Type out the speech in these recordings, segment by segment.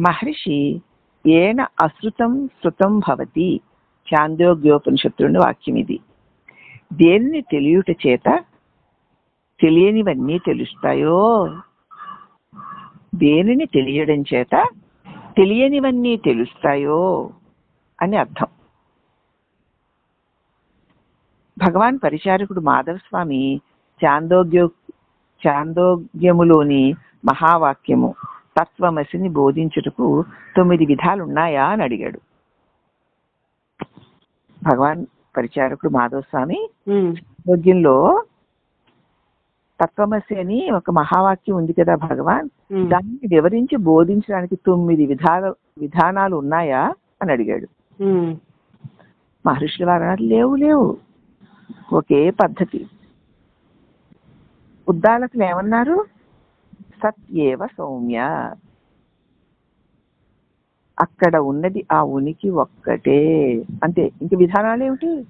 మహర్షి ఏన అశ్రుతం శృతం భవతి. చాందోగ్యోపనిషత్తుని వాక్యం ఇది. దేనిని తెలియుట చేత తెలియనివన్నీ తెలుస్తాయో? దేనిని తెలియడం చేత తెలియనివన్నీ తెలుస్తాయో అని అర్థం. భగవాన్ పరిచారకుడు మాధవ స్వామి చాందోగ్యములోని మహావాక్యము తత్వమసిని బోధించుటకు తొమ్మిది విధాలు ఉన్నాయా అని అడిగాడు. భగవాన్ పరిచారకుడు మాధవ స్వామి ఉమ్, చాందోగ్యంలో తత్వమసి అని ఒక మహావాక్యం ఉంది కదా భగవాన్. దాన్ని వివరించి బోధించడానికి తొమ్మిది విధాల విధానాలు ఉన్నాయా అని అడిగాడు. మహర్షుల వారు అన్నారు, లేవు లేవు. ఒకే పద్ధతి. ఉద్దాలకులు ఏమన్నారు? సత్యేవ సౌమ్య. అక్కడ ఉన్నది ఆ ఉనికి ఒక్కటే. అంతే. ఇంక విధానాలు ఏమిటి?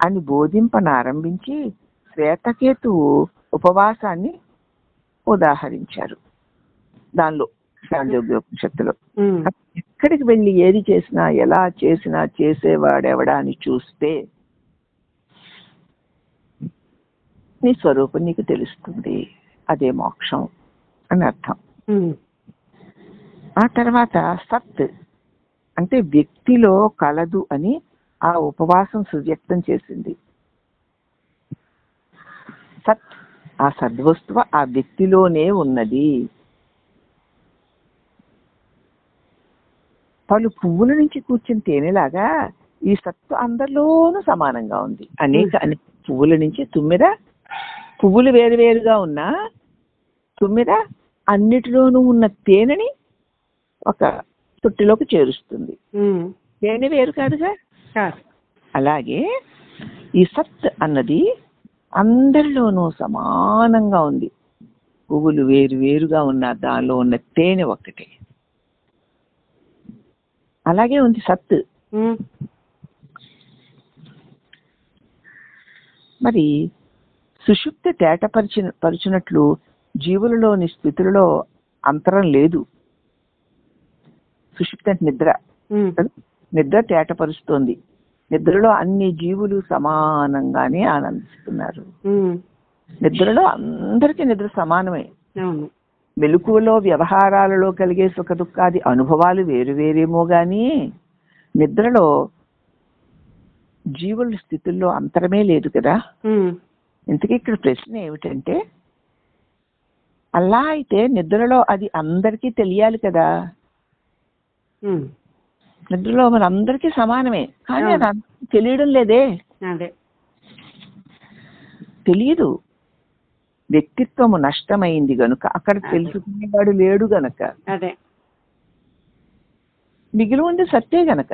అని బోధింపనారంభించి శ్వేతకేతువు ఉపవాసాన్ని ఉదాహరించారు. దానిలో శాంతియోగ్యోపనిషత్తులో ఉమ్, ఎక్కడికి వెళ్ళి ఏది చేసినా ఎలా చేసినా చేసేవాడెవడా అని చూస్తే నీ స్వరూపం నీకు తెలుస్తుంది. అదే మోక్షం అని అర్థం. ఆ తర్వాత సత్ అంటే వ్యక్తిలో కలదు అని ఆ ఉపవాసం సువ్యక్తం చేసింది. సత్ ఆ సద్వస్తువు ఆ వ్యక్తిలోనే ఉన్నది. పలు పువ్వుల నుంచి కూర్చుని తేనెలాగా ఈ సత్తు అందరిలోనూ సమానంగా ఉంది. అనేక అనేక పువ్వుల నుంచి తుమ్మిద పువ్వులు వేరు వేరుగా ఉన్నా తుమ్మిద అన్నిటిలోనూ ఉన్న తేనెని ఒక తొట్టిలోకి చేరుస్తుంది. తేనె వేరు కాదుగా? కాదు. అలాగే ఈ సత్ అన్నది అందరిలోనూ సమానంగా ఉంది. పువ్వులు వేరు వేరుగా ఉన్న దానిలో ఉన్న తేనె ఒక్కటే. అలాగే ఉంది సత్. మరి సుషుప్తి తేటపరిచి పరుచునట్లు జీవులలోని స్థితులలో అంతరం లేదు. సుషుప్తి అంటే నిద్ర. నిద్ర తేటపరుస్తోంది. నిద్రలో అన్ని జీవులు సమానంగానే ఆనందిస్తున్నారు. నిద్రలో అందరికీ నిద్ర సమానమే. మెలకువలో వ్యవహారాలలో కలిగే సుఖ దుఃఖాది అనుభవాలు వేరు వేరేమో గాని నిద్రలో జీవుల స్థితుల్లో అంతరమే లేదు కదా? ఇంతకీ ఇక్కడ ప్రశ్న ఏమిటంటే అలా అయితే నిద్రలో అది అందరికీ తెలియాలి కదా? నిద్రలో మన అందరికీ సమానమే. కానీ అది తెలియడం లేదే. తెలియదు వ్యక్తిత్వము నష్టమైంది గనుక అక్కడ తెలుసుకునేవాడు లేడు గనక. అదే. మిగిలి ఉంది సత్తే గనక.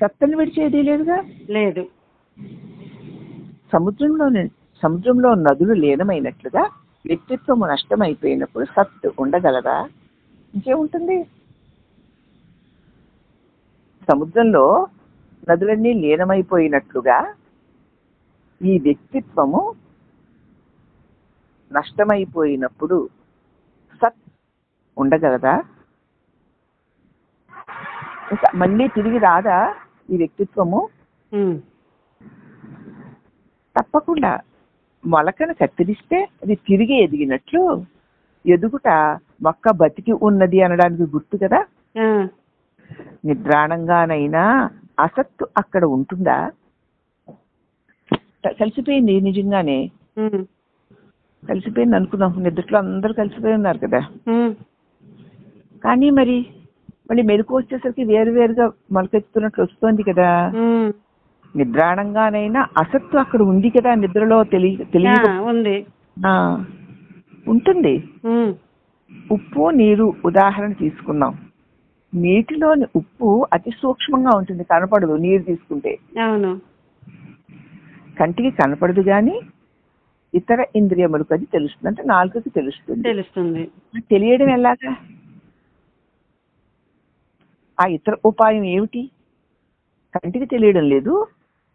సత్తను విడిచేది లేదుగా? లేదు. సముద్రంలోని సముద్రంలో నదులు లీనమైనట్లుగా వ్యక్తిత్వము నష్టమైపోయినప్పుడు సత్ ఉండగలదా? ఇంకేముంటుంది? సముద్రంలో నదులన్నీ లీనమైపోయినట్లుగా ఈ వ్యక్తిత్వము నష్టమైపోయినప్పుడు సత్ ఉండగలదా? మళ్ళీ తిరిగి రాదా ఈ వ్యక్తిత్వము? తప్పకుండా. మొలకను కత్తిరిస్తే అది తిరిగి ఎదిగినట్లు ఎదుగుట మొక్క బతికి ఉన్నది అనడానికి గుర్తు కదా? నిద్రాణంగానైనా అసత్తు అక్కడ ఉంటుందా? కలిసిపోయింది నిజంగానే. కలిసిపోయింది అనుకున్నాం. నిద్రలో అందరూ కలిసిపోయి ఉన్నారు కదా? కానీ మరి మళ్ళీ మెలకు వచ్చేసరికి వేరు వేరుగా మొలకెత్తుతున్నట్లు వస్తోంది కదా? నిద్రాణంగానైనా అసత్తు అక్కడ ఉంది కదా నిద్రలో తెలియ తెలియ ఉంది. ఉంటుంది. ఉప్పు నీరు ఉదాహరణ తీసుకున్నాం నీటిలోని ఉప్పు అతి సూక్ష్మంగా ఉంటుంది కనపడదు నీరు తీసుకుంటే. అవును. కంటికి కనపడదు కానీ ఇతర ఇంద్రియములకు అది తెలుస్తుంది. అంటే నాలుగుకి తెలుస్తుంది. తెలుస్తుంది. తెలియడం ఎలాగా? ఆ ఇతర ఉపాయం ఏమిటి? కంటికి తెలియడం లేదు.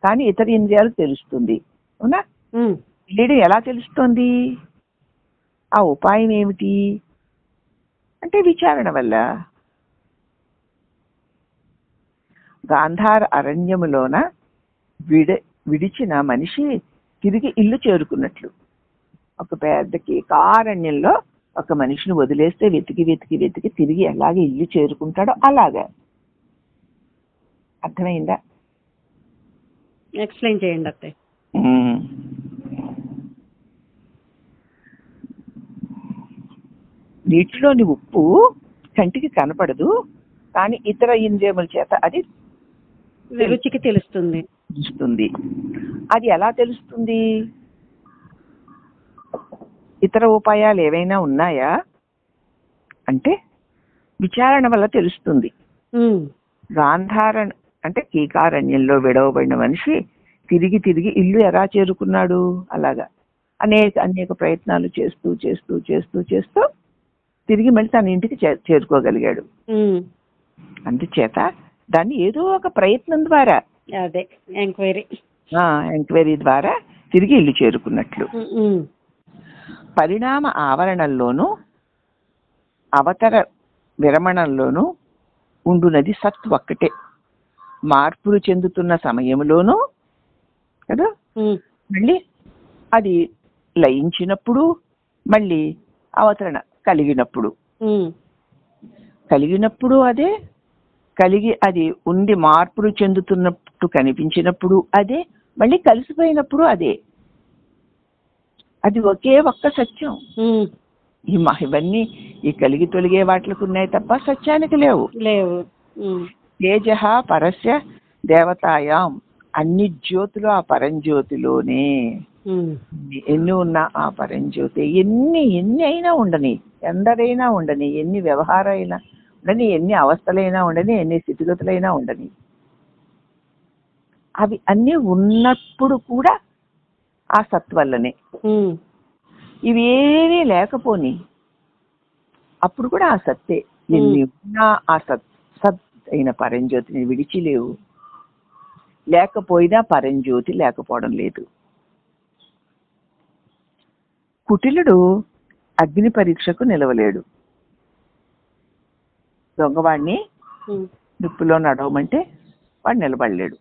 కానీ ఇతర ఇంద్రియాలకు తెలుస్తుంది. అవునా? తెలియడం ఎలా తెలుస్తోంది? ఆ ఉపాయం ఏమిటి? అంటే విచారణ వల్ల. గాంధార అరణ్యములోన విడ విడిచిన మనిషి తిరిగి ఇల్లు చేరుకున్నట్లు. ఒక పెద్ద కీకారణ్యంలో ఒక మనిషిని వదిలేస్తే వెతికి వెతికి వెతికి తిరిగి ఎలాగే ఇల్లు చేరుకుంటాడో అలాగా. అర్థమైందా? ఎక్స్ప్లెయిన్ చేయండి అత్తయ్య. నీటిలోని ఉప్పు కంటికి కనపడదు కానీ ఇతర ఇంద్రియముల చేత అది రుచికి తెలుస్తుంది. తెలుస్తుంది. అది ఎలా తెలుస్తుంది? ఇతర ఉపాయాలు ఏవైనా ఉన్నాయా? అంటే విచారణ వల్ల తెలుస్తుంది. ఉమ్, గాంధార అంటే కీకారణ్యంలో విడవబడిన మనిషి తిరిగి తిరిగి ఇల్లు ఎలా చేరుకున్నాడు? అలాగా. అనేక అనేక ప్రయత్నాలు చేస్తూ చేస్తూ చేస్తూ చేస్తూ తిరిగి మళ్ళీ తన ఇంటికి చేరుకోగలిగాడు. అందుచేత దాన్ని ఏదో ఒక ప్రయత్నం ద్వారా అదే ఎంక్వైరీ. ఎంక్వైరీ ద్వారా తిరిగి ఇల్లు చేరుకున్నట్లు. పరిణామ ఆవరణల్లోనూ అవతర విరమణంలోనూ ఉండునది సత్ ఒక్కటే. మార్పులు చెందుతున్న సమయంలోనూ కదా? మళ్ళీ అది లయించినప్పుడు మళ్ళీ అవతరణ కలిగినప్పుడు. కలిగినప్పుడు అదే కలిగి అది ఉండి మార్పులు చెందుతున్నట్టు కనిపించినప్పుడు అదే మళ్ళీ కలిసిపోయినప్పుడు అదే. అది ఒకే ఒక్క సత్యం. ఈ మ- ఇవన్నీ ఈ కలిగి తొలిగే వాటికి ఉన్నాయి తప్ప సత్యానికి లేవు. లేవు. తేజ పరస్య దేవతాయాం. అన్ని జ్యోతులు ఆ పరంజ్యోతిలోనే. ఎన్ని ఉన్నా ఆ పరంజ్యోతి. ఎన్ని ఎన్ని అయినా ఉండని ఎందరైనా ఉండని ఎన్ని వ్యవహారైనా ఉండని ఎన్ని అవస్థలైనా ఉండని ఎన్ని స్థితిగతులైనా ఉండని. అవి అన్నీ ఉన్నప్పుడు కూడా ఆ సత్ వల్లనే ఇవేమీ లేకపోని అప్పుడు కూడా ఆ సత్తే. ఎన్ని ఉన్నా ఆ సత్ అయిన పరంజ్యోతిని విడిచి లేవు లేకపోయినా పరంజ్యోతి లేకపోవడం లేదు. కుటిలుడు అగ్ని పరీక్షకు నిలవలేడు. దొంగవాడిని నిప్పులో నడవమంటే వాడు నిలబడలేడు.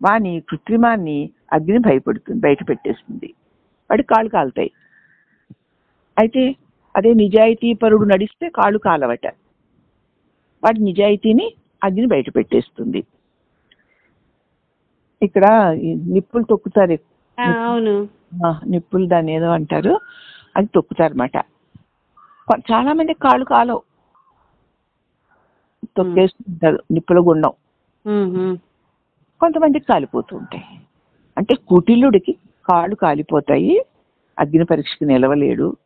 వాని కృత్రిమాన్ని అగ్ని భయపెడుతుంది బయట పెట్టేస్తుంది వాడి కాళ్ళు కాలుతాయి. అయితే అదే నిజాయితీ పరుడు నడిస్తే కాళ్ళు కాలవట. వాడి నిజాయితీని అగ్ని బయట పెట్టేస్తుంది. ఇక్కడ నిప్పులు తొక్కుతారు. అవును. నిప్పులు దాన్ని ఏదో అంటారు. అది తొక్కుతారన్నమాట. కొ- చాలా మంది కాళ్ళు కాలవు. తొక్కేస్తుంటారు. నిప్పుల గుండం. కొంతమందికి కాలిపోతూ ఉంటాయి. అంటే కుటిలుడికి కాళ్ళు కాలిపోతాయి. అగ్ని పరీక్షకు నిలవలేడు.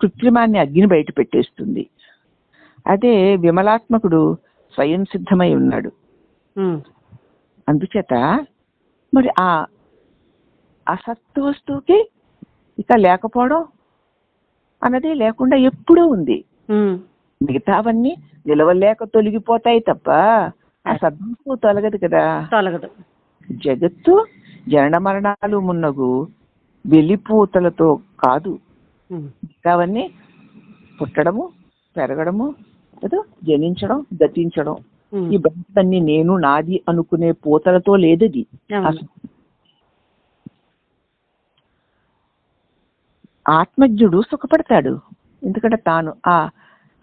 కృత్రిమాన్ని అగ్ని బయట పెట్టేస్తుంది. అదే విమలాత్మకుడు స్వయం సిద్ధమై ఉన్నాడు. అందుచేత మరి ఆ అసత్తు వస్తువుకి ఇక లేకపోవడం అన్నది లేకుండా ఎప్పుడూ ఉంది. మిగతావన్నీ నిలవలేక తొలగిపోతాయి తప్ప ఆ సద్వస్తువు తొలగదు కదా. తొలగదు. జగత్తు జనన మరణాలు మున్నగు వెలిపూతలతో కాదు. మిగతావన్నీ పుట్టడము పెరగడము కదా? జనించడం గతించడం. ఈ బతుకన్నీ నేను నాది అనుకునే పూతలతో లేదది. ఆత్మజ్ఞుడు సుఖపడతాడు. ఎందుకంటే తాను ఆ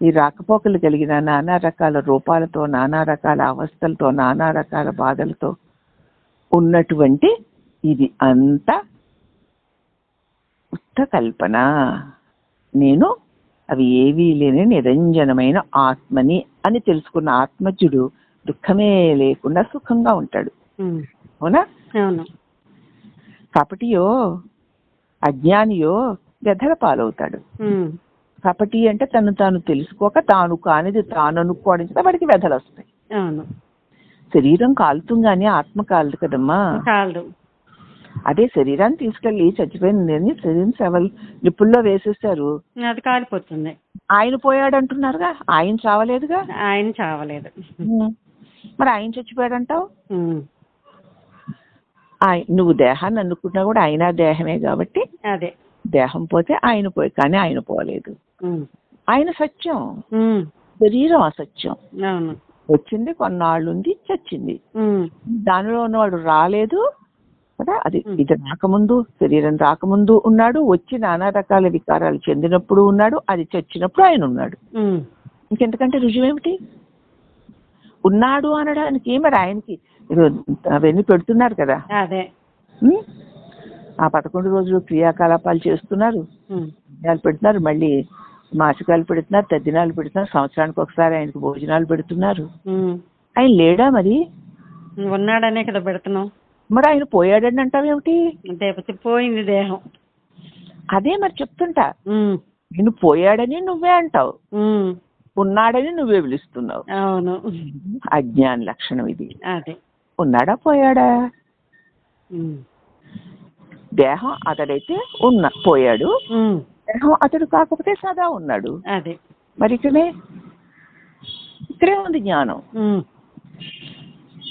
ఈ రాకపోకలు కలిగిన నానా రకాల రూపాలతో నానా రకాల అవస్థలతో నానా రకాల బాధలతో ఉన్నటువంటి ఇది అంతా ఉత్త కల్పన. నేను అవి ఏవీ లేని నిరంజనమైన ఆత్మని అని తెలుసుకున్న ఆత్మజ్ఞుడు దుఃఖమే లేకుండా సుఖంగా ఉంటాడు. అవునా? అవును. కపటియో అజ్ఞానియో వ్యధల పాలవుతాడు. కపటి అంటే తను తాను తెలుసుకోక తాను కానిది తాను అనుకోవడం చేత వాడికి వ్యధలు వస్తాయి అవును. శరీరం కాలుతుంగానే ఆత్మ కాలదు కదమ్మా. అదే శరీరాన్ని తీసుకెళ్ళి చచ్చిపోయిందని శరీరం సెవల్ నిప్పుల్లో వేసేస్తారు. అది కాలిపోతుంది. ఆయన పోయాడు అంటున్నారుగా ఆయన చావలేదుగా? ఆయన చావలేదు. మరి ఆయన చచ్చిపోయాడంటావు? ఉమ్, ఆయ- నువ్వు దేహాన్ని అనుకున్నా కూడా ఆయన దేహమే కాబట్టి అదే. దేహం పోతే ఆయన పోయి కానీ ఆయన పోలేదు. ఆయన సత్యం. శరీరం అసత్యం. వచ్చింది కొన్నాళ్ళు ఉంది చచ్చింది. దానిలో ఉన్నవాడు రాలేదు కదా? అది. ఇది రాకముందు శరీరం రాకముందు ఉన్నాడు వచ్చి నానా రకాల వికారాలు చెందినప్పుడు ఉన్నాడు అది చచ్చినప్పుడు ఆయన ఉన్నాడు. ఉమ్. ఇంకెంతకంటే రుజువు ఏమిటి ఉన్నాడు అనడానికి మరి ఆయనకి అవన్నీ పెడుతున్నారు కదా. అదే? ఆ పదకొండు రోజులు క్రియాకలాపాలు చేస్తున్నారు. పెడుతున్నారు మళ్ళీ మాసికాలు పెడుతున్నారు తద్దినాలు పెడుతున్నారు సంవత్సరానికి ఒకసారి ఆయనకు భోజనాలు పెడుతున్నారు. ఆయన లేడా మరి? ఉన్నాడనే కదా పెడుతున్నాం. మరి ఆయన పోయాడని అంటావేమిటి పోయింది దేహం. అదే మరి చెప్తుంటా. నేను పోయాడని నువ్వే అంటావు. ఉన్నాడని నువ్వే పిలుస్తున్నావు. అవును. అజ్ఞాన లక్షణం ఇది. అదే. ఉన్నాడా పోయాడా. దేహం అతడైతే ఉన్న పోయాడు. దేహం అతడు కాకపోతే సదా ఉన్నాడు. అదే. మరి ఇక్కడే ఇక్కడే ఉంది జ్ఞానం.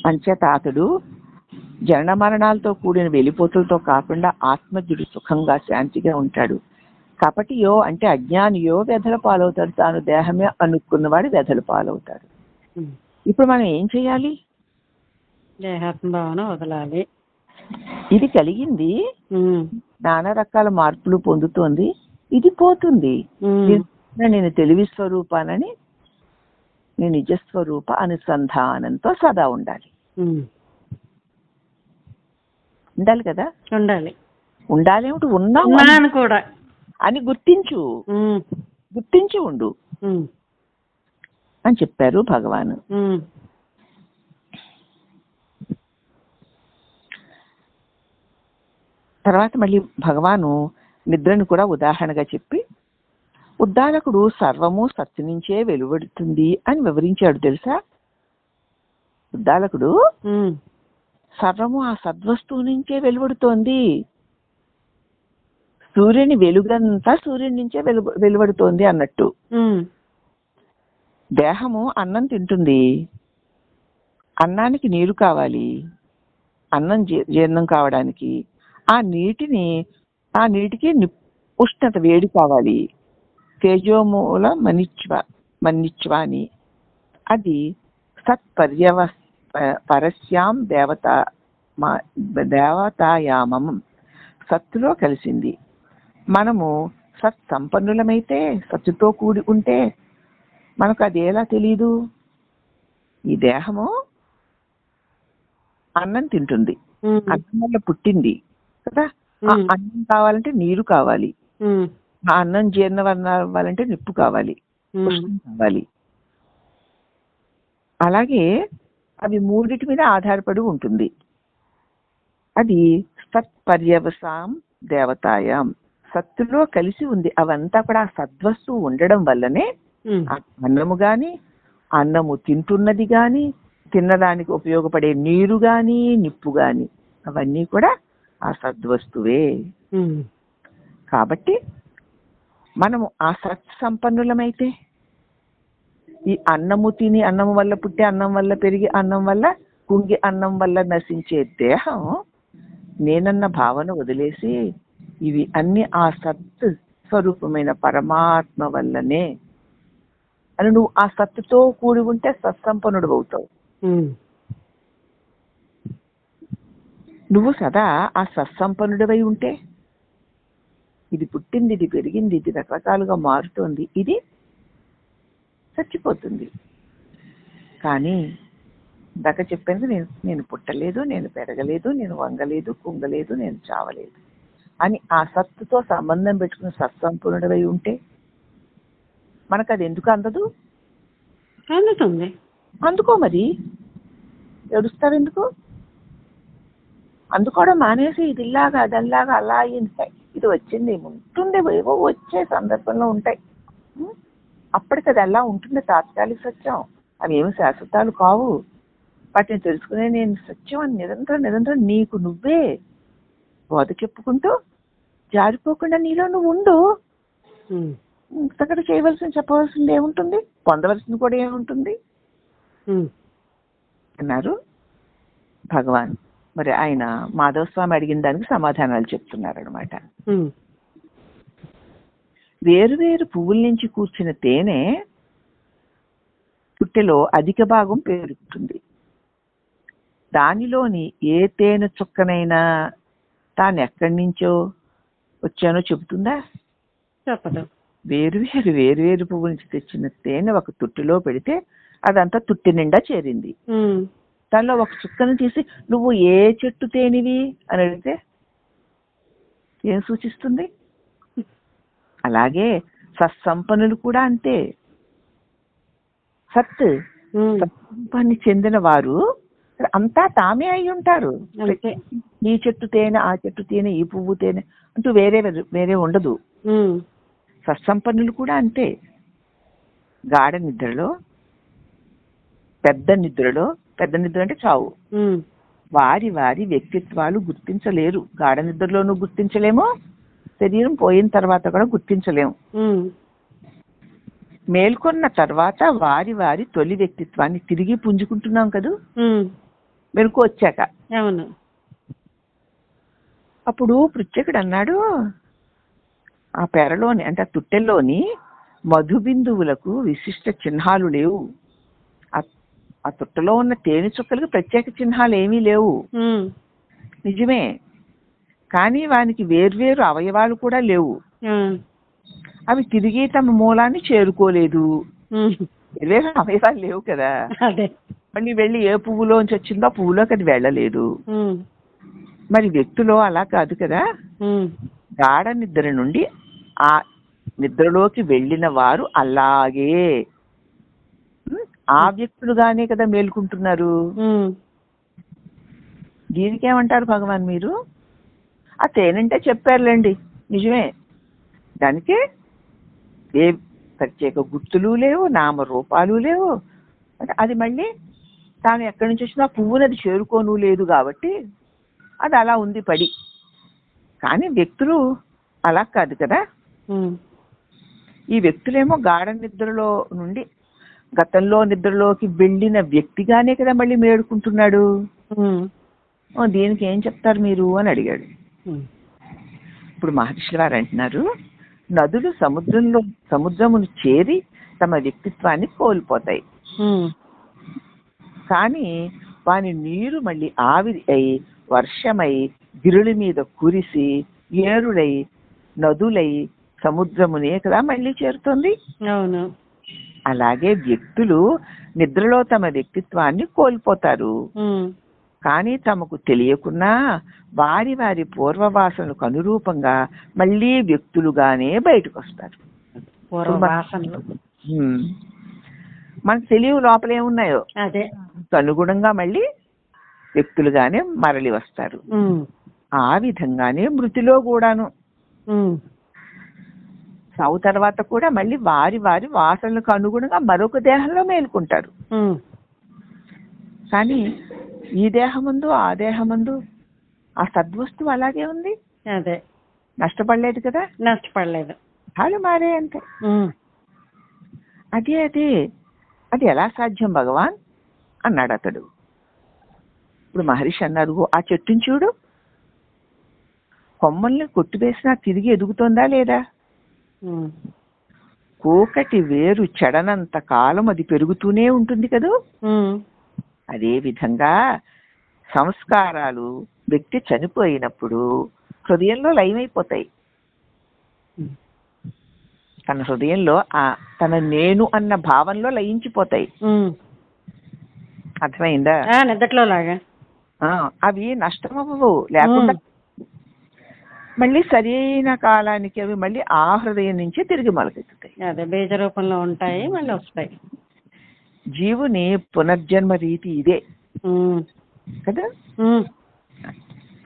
అంచేత అతడు జనన మరణాలతో కూడిన వెలిపోతులతో కాకుండా ఆత్మజ్ఞుడు సుఖంగా శాంతిగా ఉంటాడు. కాబట్టి యో అంటే అజ్ఞానియో వ్యధల పాలవుతాడు. తాను దేహమే అనుకున్నవాడు వ్యధల పాలవుతాడు. ఇప్పుడు మనం ఏం చేయాలి? దేహాత్మ భావన వదలాలి. ఇది కలిగింది. నానా రకాల మార్పులు పొందుతోంది. ఇది పోతుంది. నేను- తెలివి స్వరూపానని నేను నిజస్వరూప అనుసంధానంతో సదా ఉండాలి. ఉండాలి కదా ఉండాలి ఉండాలి ఏమిటి ఉన్నాను కూడా అని గుర్తించు. గుర్తించి ఉండు. అని చెప్పారు భగవాన్. తర్వాత మళ్ళీ భగవాను నిద్రను కూడా ఉదాహరణగా చెప్పి ఉద్దాలకుడు సర్వము సత్తు నుంచే వెలువడుతుంది అని వివరించాడు తెలుసా ఉద్దాలకుడు. సర్వము ఆ సద్వస్తువు నుంచే వెలువడుతోంది. సూర్యుని వెలుగంతా సూర్యుని నుంచే వెలు వెలువడుతోంది అన్నట్టు. దేహము అన్నం తింటుంది. అన్నానికి నీరు కావాలి. అన్నం జీర్ణం కావడానికి. ఆ నీటిని ఆ నీటికి ఉష్ణత వేడి కావాలి. తేజోమూల మనిచ్వ మన్నిచ్వాని. అది సత్పర్యవ పరస్యాం దేవత మా- దేవతాయామం సత్తులో కలిసింది. మనము సత్ సంపన్నులమైతే సత్తుతో కూడి ఉంటే మనకు అది ఎలా తెలీదు? ఈ దేహము అన్నం తింటుంది. అన్నం వల్ల పుట్టింది కదా. అన్నం కావాలంటే నీరు కావాలి. ఆ అన్నం జీర్ణం అవ్వాలంటే నిప్పు కావాలి కావాలి. అలాగే అవి మూడిటి మీద ఆధారపడి ఉంటుంది. అది సత్పర్యవసాం దేవతాయాం. సత్తులో కలిసి ఉంది. అవంతా కూడా ఆ సద్వస్తువు ఉండడం వల్లనే అన్నము గాని అన్నము తింటున్నది గాని తినడానికి ఉపయోగపడే నీరు గాని నిప్పు గాని అవన్నీ కూడా ఆ సద్వస్తువే. కాబట్టి మనము ఆ సత్ సంపన్నులమైతే ఈ అన్నము తిని అన్నం వల్ల పుట్టి అన్నం వల్ల పెరిగి అన్నం వల్ల కుంగి అన్నం వల్ల నశించే దేహం నేనన్న భావన వదిలేసి ఇవి అన్ని ఆ సత్ స్వరూపమైన పరమాత్మ వల్లనే. అని నువ్వు ఆ సత్తుతో కూడి ఉంటే సత్సంపన్నుడు అవుతావు. నువ్వు సదా ఆ సత్సంపన్నుడివై ఉంటే. ఇది పుట్టింది ఇది పెరిగింది ఇది రకరకాలుగా మారుతోంది. ఇది చచ్చిపోతుంది. కానీ ఇందాక చెప్పాను నేను నేను పుట్టలేదు నేను పెరగలేదు నేను వంగలేదు కుంగలేదు నేను చావలేదు. అని ఆ సత్తుతో సంబంధం పెట్టుకుని సత్సంపన్నుడివై ఉంటే మనకు అది ఎందుకు అందదు? అందుతుంది. అందుకో మరి. ఏడుస్తారు ఎందుకు అందుకోవడం మానేసి ఇది ఇలాగా అదల్లాగా అలా అయ్యింది. ఇది వచ్చింది ఉంటుంది ఏవో వచ్చే సందర్భంలో ఉంటాయి? అప్పటికి అది అలా ఉంటుంది తాత్కాలిక సత్యం. అవి ఏమి శాశ్వతాలు కావు. వాటిని తెలుసుకునే నేను సత్యం అని నిరంతరం నిరంతరం నీకు నువ్వే బోధ చెప్పుకుంటూ జారిపోకుండా నీలో నువ్వు ఉండు. ఉమ్. ఇంతకడ చేయవలసింది చెప్పవలసింది ఏముంటుంది? పొందవలసింది కూడా ఏముంటుంది. అన్నారు. భగవాన్. మరి ఆయన మాధవ స్వామి అడిగిన దానికి సమాధానాలు చెప్తున్నారు అనమాట ఉమ్. వేరు వేరు పువ్వుల నుంచి కూర్చున్న తేనె పుట్టెలో అధిక భాగం పేరుతుంది దానిలోని ఏ తేనె చుక్కనైనా తాను ఎక్కడి నుంచో వచ్చానో చెబుతుందా? చెప్పదు. వేరు వేరు వేరు వేరు పువ్వుల నుంచి తెచ్చిన తేనె ఒక తుట్టిలో పెడితే అదంతా తుట్టి నిండా చేరింది. దానిలో ఒక చుక్కను తీసి నువ్వు ఏ చెట్టు తేనివి? అని అడిగితే ఏం సూచిస్తుంది? అలాగే సత్సంపన్నులు కూడా అంతే. సత్. సత్సంపాన్ని చెందిన వారు అంతా తామే అయి ఉంటారు. ఈ చెట్టు తేనె ఆ చెట్టు తేనె ఈ పువ్వు తేనె అంటూ వేరే వేరే ఉండదు. సత్సంపన్నులు కూడా అంతే. గాఢ నిద్రలో పెద్ద నిద్రలో పెద్ద నిద్ర అంటే చావు. వారి వారి వ్యక్తిత్వాలు గుర్తించలేరు. గాఢ నిద్రలోనూ గుర్తించలేము. శరీరం పోయిన తర్వాత కూడా గుర్తించలేము. మేల్కొన్న తర్వాత వారి వారి తొలి వ్యక్తిత్వాన్ని తిరిగి పుంజుకుంటున్నాం కదూ. మెలకు వచ్చాక. అవును. అప్పుడు పృచ్చకుడు అన్నాడు ఆ పెరలోని అంటే ఆ తుట్టెల్లోని మధుబిందువులకు విశిష్ట చిహ్నాలు లేవు. ఆ- తుట్టలో ఉన్న తేనె చుక్కలకు ప్రత్యేక చిహ్నాలు ఏమీ లేవు. నిజమే. కానీ వానికి వేర్వేరు అవయవాలు కూడా లేవు. అవి తిరిగి తమ మూలాన్ని చేరుకోలేదు. వేర్వేరు అవయవాలు లేవు కదా అదే మళ్ళీ వెళ్ళి ఏ పువ్వులోంచి వచ్చిందో పువ్వులోకి అది వెళ్ళలేదు. మరి వ్యక్తిలో అలా కాదు కదా. గాఢ నిద్ర నుండి ఆ నిద్రలోకి వెళ్ళిన వారు అలాగే? ఆ వ్యక్తులుగానే కదా మేలుకుంటున్నారు. దీనికేమంటారు భగవాన్ మీరు ఆ తేనంటే చెప్పారులేండి నిజమే దానికి ఏ ప్రత్యేక గుర్తులు లేవు నామరూపాలు లేవు అంటే అది మళ్ళీ తాను ఎక్కడి నుంచి వచ్చినా పువ్వుని అది చేరుకోను లేదు కాబట్టి అది అలా ఉంది పడి కానీ వ్యక్తులు అలా కాదు కదా. ఈ వ్యక్తులేమో గాఢ నిద్రలో నుండి గతంలో నిద్రలోకి వెళ్ళిన వ్యక్తిగానే కదా మళ్ళీ మేడుకుంటున్నాడు ఉమ్. "ఓ, దీనికి ఏం చెప్తారు మీరు అని అడిగాడు. ఇప్పుడు మహర్షుల వారు అంటున్నారు నదులు సముద్రంలో సముద్రమును చేరి తమ వ్యక్తిత్వాన్ని కోల్పోతాయి. కానీ వాని నీరు మళ్ళీ ఆవిరి అయి వర్షమై గిరుల మీద కురిసి ఏరులై నదులై సముద్రమునే కదా మళ్ళీ చేరుతుంది. అవును. అలాగే వ్యక్తులు నిద్రలో తమ వ్యక్తిత్వాన్ని కోల్పోతారు. కానీ తమకు తెలియకున్నా వారి వారి పూర్వవాసనలకు అనురూపంగా మళ్ళీ వ్యక్తులుగానే బయటకు వస్తారు. మనకు తెలియవు లోపల ఏమున్నాయో అదే అనుగుణంగా మళ్ళీ వ్యక్తులుగానే మరలి వస్తారు. ఆ విధంగానే మృతిలో కూడాను. సావు తర్వాత కూడా మళ్ళీ వారి వారి వాసనలకు అనుగుణంగా మరొక దేహంలో మేలుకుంటారు. కానీ ఈ దేహముందు ఆ దేహముందు ఆ సద్వస్తువు అలాగే ఉంది? అదే. నష్టపడలేదు కదా? నష్టపడలేదు. వాళ్ళు మారే అంతే. అదే అదే. అది ఎలా సాధ్యం భగవాన్? అన్నాడు అతడు. ఇప్పుడు మహర్షి అన్నారు "ఓ, ఆ చెట్టుని చూడు. కొమ్మల్ని కొట్టివేసినా తిరిగి ఎదుగుతోందా లేదా. కోకటి వేరు చెడనంత కాలం అది పెరుగుతూనే ఉంటుంది కదూ? ఉమ్. అదే విధంగా సంస్కారాలు వ్యక్తి చనిపోయినప్పుడు హృదయంలో లయమైపోతాయి. తన హృదయంలో ఆ తన నేను అన్న భావంలో లయించిపోతాయి. అర్థమైందా నిద్దట్లో లాగా అవి నష్టమవ్వవు లేకుండా మళ్ళీ సరైన కాలానికి అవి మళ్ళీ ఆ హృదయం నుంచే తిరిగి మొలకెత్తుతాయి అదే బీజ రూపంలో ఉంటాయి మళ్ళీ వస్తాయి జీవుని పునర్జన్మ రీతి ఇదే. కదా? ఉమ్.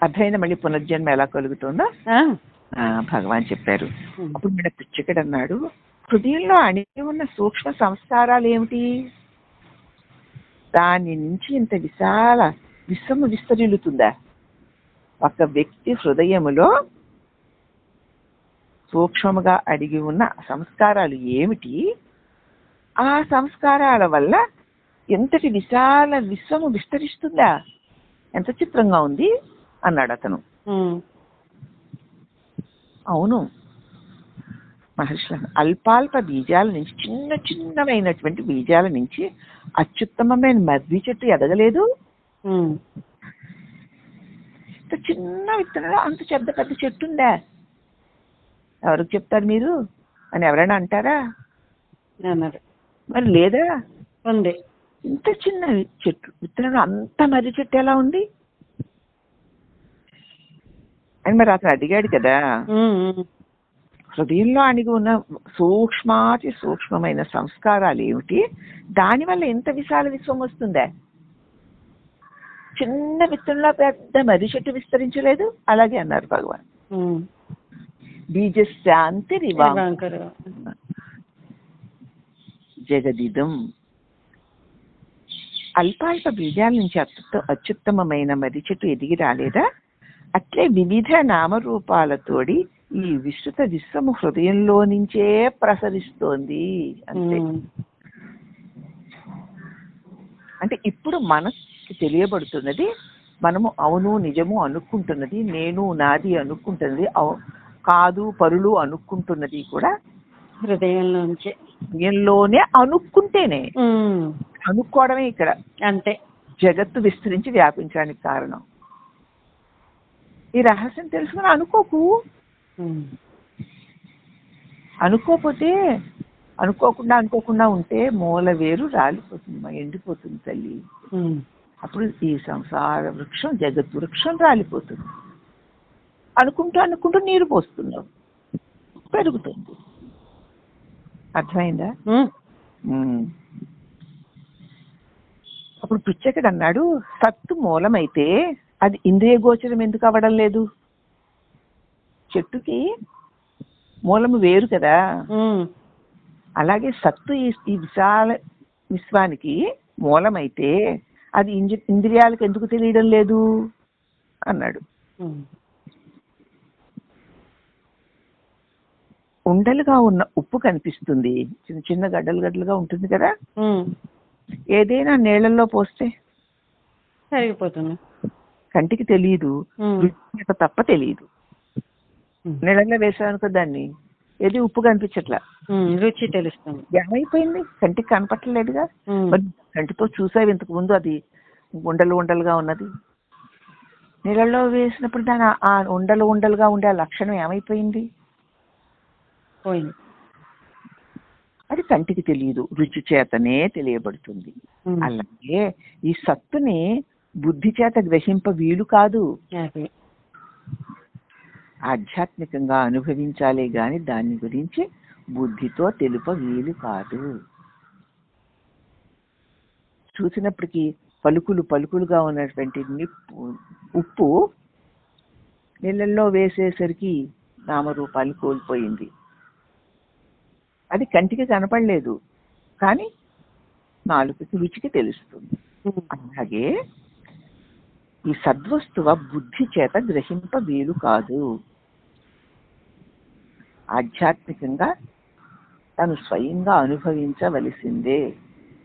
అర్థమైందా? మళ్ళీ పునర్జన్మ ఎలా కలుగుతుందో? భగవాన్ చెప్పారు. అప్పుడు మన పిచ్చకడు అన్నాడు హృదయంలో అణిగి ఉన్న సూక్ష్మ సంస్కారాలు ఏమిటి? దాని నుంచి ఇంత విశాల విశ్వము విస్తరిల్లుతుందా? ఒక వ్యక్తి హృదయములో సూక్ష్మముగా అడిగి ఉన్న సంస్కారాలు ఏమిటి? ఆ సంస్కారాల వల్ల ఎంతటి విశాల విశ్వము విస్తరిస్తుందా? ఎంత చిత్రంగా ఉంది? అన్నాడు అతను. అవును. మహర్షులు అన్నారు, అల్పాల్ప బీజాల నుంచి చిన్న చిన్నమైనటువంటి బీజాల నుంచి అత్యుత్తమమైన మర్రి చెట్టు ఎదగలేదు? చిన్న విత్తనంలో అంత చెడ్డ పెద్ద చెట్టు ఉందా? ఎవరికి చెప్తారు మీరు? అని ఎవరైనా అంటారా? అన్నారు మరి లేదా? ఉంది. ఇంత చిన్న చెట్టు విత్తనంలో అంత మర్రి చెట్టు ఎలా ఉంది? అని మరి అతను అడిగాడు కదా. హృదయంలో అణిగి ఉన్న సూక్ష్మాతి సూక్ష్మమైన సంస్కారాలు ఏమిటి? దానివల్ల ఎంత విశాల విశ్వం వస్తుందా? చిన్న విత్తనంలో పెద్ద మర్రి చెట్టు విస్తరించలేదు? అలాగే అన్నారు భగవాన్. రివా దివాంకరు. జగదిదం. అల్పాల్ప బీజాల నుంచి అత్యుత్త అత్యుత్తమమైన మర్రి చెట్టు ఎదిగి రాలేదా? అట్లే వివిధ నామరూపాలతోడి ఈ విస్తృత విశ్వము హృదయంలో నుంచే ప్రసరిస్తోంది అంతే. అంటే ఇప్పుడు మనకి తెలియబడుతున్నది మనము అవును నిజము అనుకుంటున్నది నేను నాది అనుకుంటున్నది కాదు పరులు అనుకుంటున్నది కూడా హృదయంలోంచి. హృదయంలోనే అనుకుంటేనే. అనుకోవడమే ఇక్కడ. అంతే. జగత్తు విస్తరించి వ్యాపించడానికి కారణం. ఈ రహస్యం తెలుసుకుని అనుకోకు. ఉమ్. అనుకోకపోతే అనుకోకుండా అనుకోకుండా ఉంటే మూల వేరు రాలిపోతుంది మా ఎండిపోతుంది తల్లి. అప్పుడు ఈ సంసార వృక్షం జగత్ వృక్షం రాలిపోతుంది. అనుకుంటూ అనుకుంటూ నీరు పోస్తున్నావు. పెరుగుతుంది. అర్థమైందా. అప్పుడు పిచ్చకుడు అన్నాడు సత్తు మూలమైతే అది ఇంద్రియ గోచరం ఎందుకు అవ్వడం లేదు? చెట్టుకి మూలము వేరు కదా. అలాగే సత్తు ఈ ఈ విశాల విశ్వానికి మూలమైతే అది ఇంద్రియాలకు ఎందుకు తెలియడం లేదు? అన్నాడు. ఉండలుగా ఉన్న ఉప్పు కనిపిస్తుంది. చిన్న చిన్న గడ్డలు గడ్డలుగా ఉంటుంది కదా. ఏదైనా నీళ్ళల్లో పోస్తే? కరిగిపోతుంది. కంటికి తెలియదు తప్ప తెలియదు. నీళ్ళల్లో వేసానుకో దాన్ని ఏది ఉప్పు కనిపించట్లా. రుచి తెలుస్తుంది. ఏమైపోయింది? కంటికి కనపట్టలేదుగా. మరి కంటితో చూసావు ఇంతకు ముందు అది ఉండలు ఉండలుగా ఉన్నది? నీళ్ళల్లో వేసినప్పుడు దాని ఆ- ఆ ఉండలు ఉండలుగా ఉండే ఆ లక్షణం ఏమైపోయింది? పోయింది. అది కంటికి తెలియదు రుచి చేతనే తెలియబడుతుంది. అలాగే ఈ సత్తుని బుద్ధి చేత గ్రహింప వీలు కాదు. ఆధ్యాత్మికంగా అనుభవించాలి గాని దాని గురించి బుద్ధితో తెలుప వీలు కాదు. చూసినప్పటికీ పలుకులు పలుకులుగా ఉన్నటువంటి నిప్పు ఉప్పు నీళ్ళల్లో వేసేసరికి నామరూపాలు కోల్పోయింది. అది కంటికి కనపడలేదు. కానీ నాలుగుకి రుచికి తెలుస్తుంది. అలాగే ఈ సద్వస్తువ బుద్ధి చేత గ్రహింప వీలు కాదు. ఆధ్యాత్మికంగా తను స్వయంగా అనుభవించవలసిందే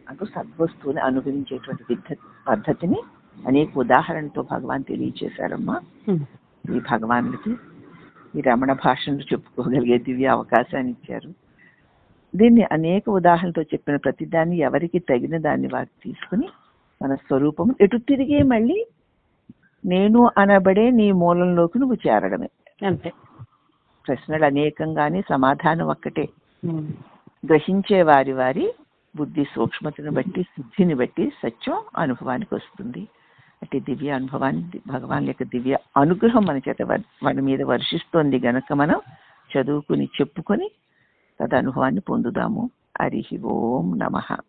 అంటూ సద్వస్తువుని అనుభవించేటువంటి పద్ధతిని అనేక ఉదాహరణతో భగవాన్ తెలియచేశారమ్మా. ఈ భగవానుడికి ఈ రమణ భాషను చెప్పుకోగలిగే దివ్య అవకాశాన్ని ఇచ్చారు. దీన్ని అనేక ఉదాహరణతో చెప్పిన ప్రతిదాన్ని ఎవరికి తగిన దాన్ని వారు తీసుకుని మన స్వరూపము ఎటు తిరిగి మళ్ళీ నేను అనబడే నీ మూలంలోకి నువ్వు చేరడమే. అంతే. ప్రశ్నలు అనేకంగానే సమాధానం ఒక్కటే. గ్రహించే వారి వారి బుద్ధి సూక్ష్మతను బట్టి సిద్ధిని బట్టి సత్యం అనుభవానికి వస్తుంది. అట్టి దివ్య అనుభవాన్ని భగవాన్ యొక్క దివ్య అనుగ్రహం మన చేత మన మీద వర్షిస్తోంది గనక మనం చదువుకుని చెప్పుకొని తదనుభవాన్ని పొందుదాము. హరి ఓం నమః.